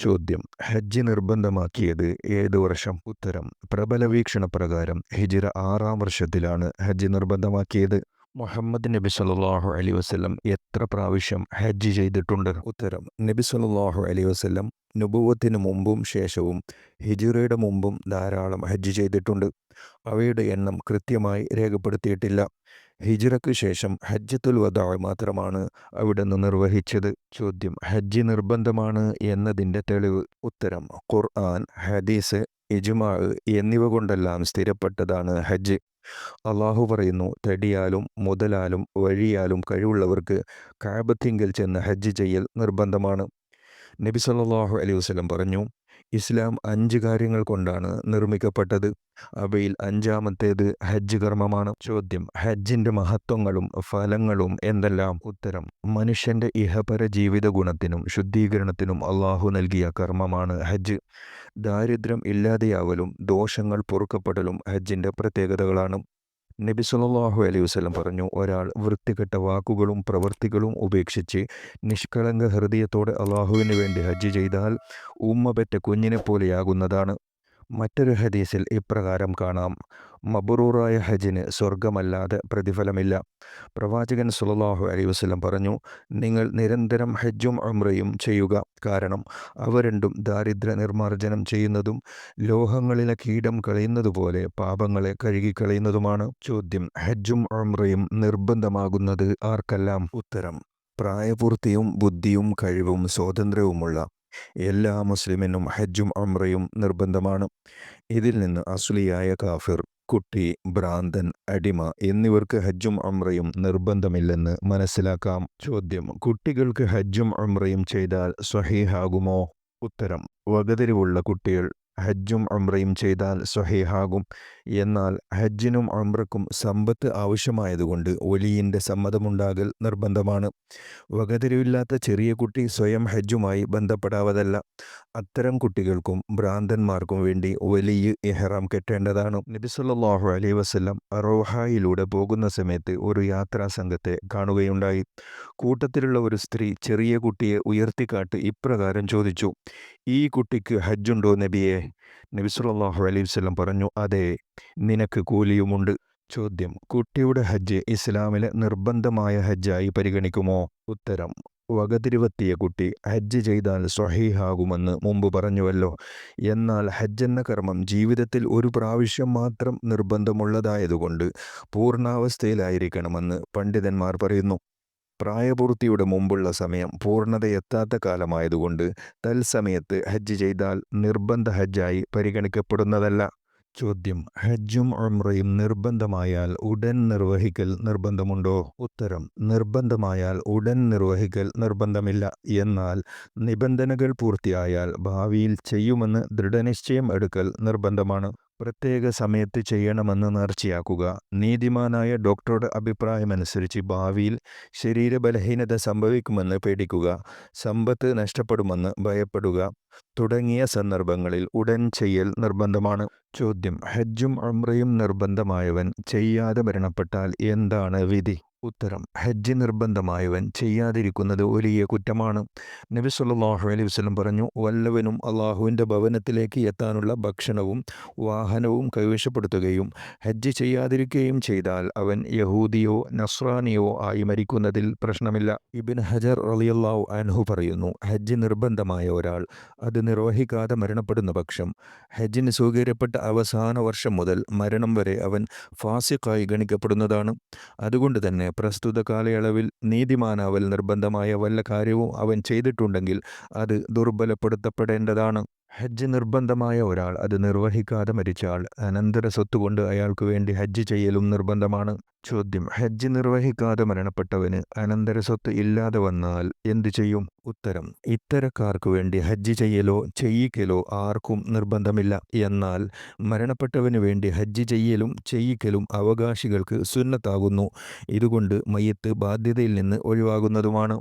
ചോദ്യം. ഹജ്ജ് നിർബന്ധമാക്കിയത് ഏത് വർഷം? ഉത്തരം പ്രബല വീക്ഷണ പ്രകാരം ഹിജിറ ആറാം വർഷത്തിലാണ് ഹജ്ജ് നിർബന്ധമാക്കിയത്. മുഹമ്മദ് നബി സല്ലല്ലാഹു അലൈഹി വസ്ലം എത്ര പ്രാവശ്യം ഹജ്ജ് ചെയ്തിട്ടുണ്ട്? ഉത്തരം നബി സല്ലല്ലാഹു അലൈഹി വസല്ലം നുബുവത്തിന് മുമ്പും ശേഷവും ഹിജിറയുടെ മുമ്പും ധാരാളം ഹജ്ജ് ചെയ്തിട്ടുണ്ട്. അവയുടെ എണ്ണം കൃത്യമായി രേഖപ്പെടുത്തിയിട്ടില്ല. ഹിജിറയ്ക്ക് ശേഷം ഹജ്ജത്തുൽ വദാ മാത്രമാണ് അവിടുന്ന് നിർവഹിച്ചത്. ചോദ്യം ഹജ്ജ് നിർബന്ധമാണ് എന്നതിന്റെ തെളിവ് ഉത്തരം ഖുർആൻ ഹദീസ് ഇജ്മാ എന്നിവ കൊണ്ടെല്ലാം സ്ഥിരപ്പെട്ടതാണ് ഹജ്ജ്. അള്ളാഹു പറയുന്നു തടിയാലും മുതലാലും വഴിയാലും കഴിവുള്ളവർക്ക് കാബത്തിങ്കിൽ ചെന്ന് ഹജ്ജ് ചെയ്യൽ നിർബന്ധമാണ്. നബി സല്ലാഹു അലൈഹി വസ്ലം പറഞ്ഞു ഇസ്ലാം അഞ്ച് കാര്യങ്ങൾ കൊണ്ടാണ് നിർമ്മിക്കപ്പെട്ടത്. അവയിൽ അഞ്ചാമത്തേത് ഹജ്ജ് കർമ്മമാണ്. ചോദ്യം ഹജ്ജിന്റെ മഹത്വങ്ങളും ഫലങ്ങളും എന്തെല്ലാം? ഉത്തരം മനുഷ്യന്റെ ഇഹപര ജീവിത ഗുണത്തിനും ശുദ്ധീകരണത്തിനും അള്ളാഹു നൽകിയ കർമ്മമാണ് ഹജ്ജ്. ദാരിദ്ര്യം ഇല്ലാതെയാവലും ദോഷങ്ങൾ പൊറുക്കപ്പെടലും ഹജ്ജിന്റെ പ്രത്യേകതകളാണ്. നബി സുലല്ലാഹു അലൈഹി വസ്ലം പറഞ്ഞു ഒരാൾ വൃത്തികെട്ട വാക്കുകളും പ്രവൃത്തികളും ഉപേക്ഷിച്ച് നിഷ്കളങ്ക ഹൃദയത്തോടെ അള്ളാഹുവിന് വേണ്ടി ഹജ്ജ് ചെയ്താൽ ഉമ്മ പെറ്റ കുഞ്ഞിനെ പോലെയാകുന്നതാണ്. മറ്റൊരു ഹദീസിൽ ഇപ്രകാരം കാണാം. മബറൂറായ ഹജ്ജിന് സ്വർഗമല്ലാതെ പ്രതിഫലമില്ല. പ്രവാചകൻ സുലല്ലാഹു അലൈ വസ്ലം പറഞ്ഞു നിങ്ങൾ നിരന്തരം ഹജ്ജും അമ്രയും ചെയ്യുക. കാരണം അവ രണ്ടും ദാരിദ്ര്യ നിർമ്മാർജനം ചെയ്യുന്നതും ലോഹങ്ങളിലെ കീടം കളയുന്നതുപോലെ പാപങ്ങളെ കഴുകിക്കളയുന്നതുമാണ്. ചോദ്യം ഹജ്ജും അമ്രയും നിർബന്ധമാകുന്നത് ആർക്കെല്ലാം? ഉത്തരം പ്രായപൂർത്തിയും ബുദ്ധിയും കഴിവും സ്വാതന്ത്ര്യവുമുള്ള എല്ലാ മുസ്ലിമിനും ഹജ്ജും അമ്രയും നിർബന്ധമാണ്. ഇതിൽ നിന്ന് അസുലിയായ കാഫിർ കുട്ടി ഭ്രാന്തൻ അടിമ എന്നിവർക്ക് ഹജ്ജും അമ്രയും നിർബന്ധമില്ലെന്ന് മനസ്സിലാക്കാം. ചോദ്യം കുട്ടികൾക്ക് ഹജ്ജും അമ്രയും ചെയ്താൽ സ്വഹീഹാകുമോ ഉത്തരം വകതിരിവുള്ള കുട്ടികൾ. ഹജ്ജും ഉംറയും ചെയ്താൽ സ്വഹീഹാകും എന്നാൽ ഹജ്ജിനും ഉംറക്കും സമ്പത്ത് ആവശ്യമായതുകൊണ്ട് ഒലിയിന്റെ സമ്മതമുണ്ടാകൽ നിർബന്ധമാണ്. വകതിരിവില്ലാത്ത ചെറിയ കുട്ടി സ്വയം ഹജ്ജുമായി ബന്ധപ്പെടാവതല്ല. അത്തരം കുട്ടികൾക്കും ഭ്രാന്തന്മാർക്കും വേണ്ടി വലിയ ഇഹ്റാം കെട്ടേണ്ടതാണ്. നബി അലൈ വസല്ലം റോഹായിലൂടെ പോകുന്ന സമയത്ത് ഒരു യാത്രാ സംഘത്തെ കാണുകയുണ്ടായി. കൂട്ടത്തിലുള്ള ഒരു സ്ത്രീ ചെറിയ കുട്ടിയെ ഉയർത്തിക്കാട്ട് ഇപ്രകാരം ചോദിച്ചു. ഈ കുട്ടിക്ക് ഹജ്ജുണ്ടോ നബിയെ? നബി സല്ലല്ലാഹു അലൈഹി വസല്ലം പറഞ്ഞു അതെ നിനക്ക് കൂലിയുമുണ്ട്. ചോദ്യം കുട്ടിയുടെ ഹജ്ജ് ഇസ്ലാമിലെ നിർബന്ധമായ ഹജ്ജായി പരിഗണിക്കുമോ? ഉത്തരം വകതിരുവെത്തിയ കുട്ടി ഹജ്ജ് ചെയ്താൽ സ്വഹീഹാകുമെന്ന് മുമ്പ് പറഞ്ഞുവല്ലോ. എന്നാൽ ഹജ്ജെന്ന കർമ്മം ജീവിതത്തിൽ ഒരു പ്രാവശ്യം മാത്രം നിർബന്ധമുള്ളതായതുകൊണ്ട് പൂർണാവസ്ഥയിലായിരിക്കണമെന്ന് പണ്ഡിതന്മാർ പറയുന്നു. പ്രായപൂർത്തിയുടെ മുമ്പുള്ള സമയം പൂർണതയെത്താത്ത കാലമായതുകൊണ്ട് തൽസമയത്ത് ഹജ്ജ് ചെയ്താൽ നിർബന്ധ ഹജ്ജായി പരിഗണിക്കപ്പെടുന്നതല്ല. ചോദ്യം ഹജ്ജും ഉംറയും നിർബന്ധമായാൽ ഉടൻ നിർവഹിക്കൽ നിർബന്ധമുണ്ടോ? ഉത്തരം നിർബന്ധമായാൽ ഉടൻ നിർവഹിക്കൽ നിർബന്ധമില്ല. എന്നാൽ നിബന്ധനകൾ പൂർത്തിയായാൽ ഭാവിയിൽ ചെയ്യുമെന്ന് ദൃഢനിശ്ചയം എടുക്കൽ നിർബന്ധമാണ്. പ്രത്യേക സമയത്ത് ചെയ്യണമെന്ന് നേർച്ചയാക്കുക. നീതിമാനായ ഡോക്ടറുടെ അഭിപ്രായമനുസരിച്ച് ഭാവിയിൽ ശരീരബലഹീനത സംഭവിക്കുമെന്ന് പേടിക്കുക. സമ്പത്ത് നഷ്ടപ്പെടുമെന്ന് ഭയപ്പെടുക. തുടങ്ങിയ സന്ദർഭങ്ങളിൽ ഉടൻ ചെയ്യൽ നിർബന്ധമാണ്. ചോദ്യം. ഹജ്ജും അമ്രയും നിർബന്ധമായവൻ ചെയ്യാതെ മരണപ്പെട്ടാൽ എന്താണ് വിധി? ഉത്തരം. ഹജ്ജ് നിർബന്ധമായവൻ ചെയ്യാതിരിക്കുന്നത് വലിയ കുറ്റമാണ്. നബി സല്ലല്ലാഹു അലൈഹി വസ്ലം പറഞ്ഞു വല്ലവനും അള്ളാഹുവിന്റെ ഭവനത്തിലേക്ക് എത്താനുള്ള ഭക്ഷണവും വാഹനവും കൈവശപ്പെടുത്തുകയും ഹജ്ജ് ചെയ്യാതിരിക്കുകയും ചെയ്താൽ അവൻ യഹൂദിയോ നസ്രാനിയോ ആയി മരിക്കുന്നതിൽ പ്രശ്നമില്ല. ഇബിൻ ഹജർ റളിയല്ലാഹു അൻഹു പറയുന്നു ഹജ്ജ് നിർബന്ധമായ ഒരാൾ അത് നിർവഹിക്കാതെ മരണപ്പെടുന്ന പക്ഷം ഹജ്ജിന് സ്വീകരിക്കപ്പെട്ട അവസാന വർഷം മുതൽ മരണം വരെ അവൻ ഫാസിഖായി ഗണിക്കപ്പെടുന്നതാണ്. അതുകൊണ്ട് തന്നെ പ്രസ്തുത കാലയളവിൽ നീതിമാനാവൽ നിർബന്ധമായ വല്ല കാര്യവും അവൻ ചെയ്തിട്ടുണ്ടെങ്കിൽ അത് ദുർബലപ്പെടുത്തപ്പെടേണ്ടതാണ്. ഹജ്ജ് നിർബന്ധമായ ഒരാൾ അത് നിർവഹിക്കാതെ മരിച്ചാൽ അനന്തര സ്വത്തുകൊണ്ട് അയാൾക്ക് വേണ്ടി ഹജ്ജ് ചെയ്യലും നിർബന്ധമാണ്. ചോദ്യം ഹജ്ജ് നിർവഹിക്കാതെ മരണപ്പെട്ടവന് അനന്തര സ്വത്ത് ഇല്ലാതെ വന്നാൽ എന്തു ചെയ്യും? ഉത്തരം ഇത്തരക്കാർക്ക് വേണ്ടി ഹജ്ജ് ചെയ്യലോ ചെയ്യിക്കലോ ആർക്കും നിർബന്ധമില്ല. എന്നാൽ മരണപ്പെട്ടവന് വേണ്ടി ഹജ്ജ് ചെയ്യലും ചെയ്യിക്കലും അവകാശികൾക്ക് സുന്നത്താകുന്നു. ഇതുകൊണ്ട് മയ്യത്ത് ബാധ്യതയിൽ നിന്ന് ഒഴിവാകുന്നതുമാണ്.